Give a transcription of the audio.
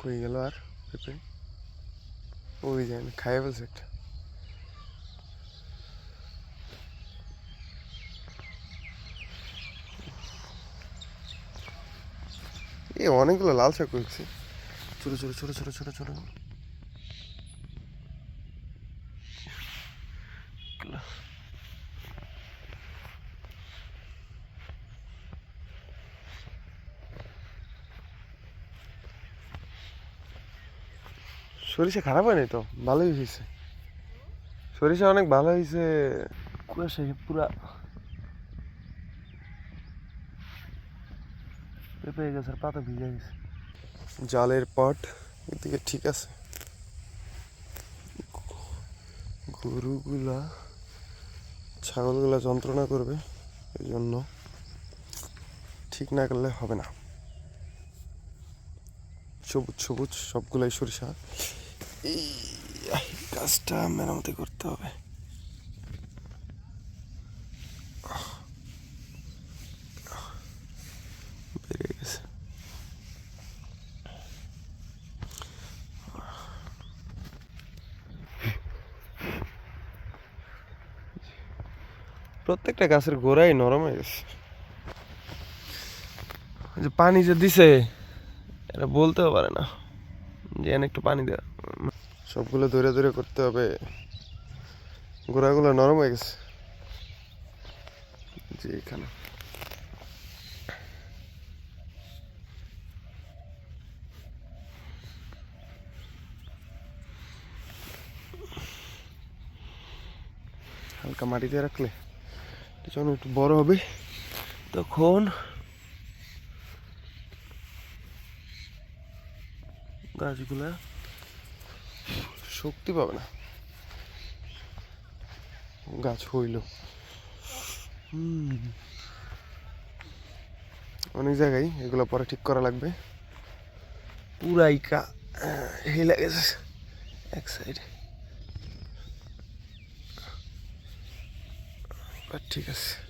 কই গেল আর? পেঁপে? ওই যে খাইয়ে ফেলছে একটা এ, অনেকগুলো লাল শাক করছে ছোট ছোট ছোট ছোট ছোট ছোট। সরিষা খারাপ হয়নি তো? ভালোই হয়েছে। সরিষা অনেক ভালো হয়েছে। কুয়াশা পুরা। পেঁপে গাছের পাতা ভিজে গেছে। জালের পট এদিকে ঠিক আছে। গরুগুলা ছাগলগুলা যন্ত্রণা করবে এই জন্য ঠিক না করলে হবে না। সবুজ সবুজ সবগুলাই সরিষা। এই মেরামতি করতে হবে। প্রত্যেকটা গাছের গোড়াই নরম হয়ে গেছে। যে পানি যে দিছে, এটা বলতেও পারে না যে একটু পানি দেওয়া। সবগুলো ধরে ধরে করতে হবে। গোড়াগুলো নরম হয়ে গেছে। যে এখানে। হালকা মাটিতে রাখলে যখন একটু বড় হবে, তখন গাছগুলা শক্তি পাবে না। গাছ হইল। অনেক জায়গায় এগুলো পরে ঠিক করা লাগবে। পুরাই কা হেলে গেছে এক সাইডে ঠিক আছে।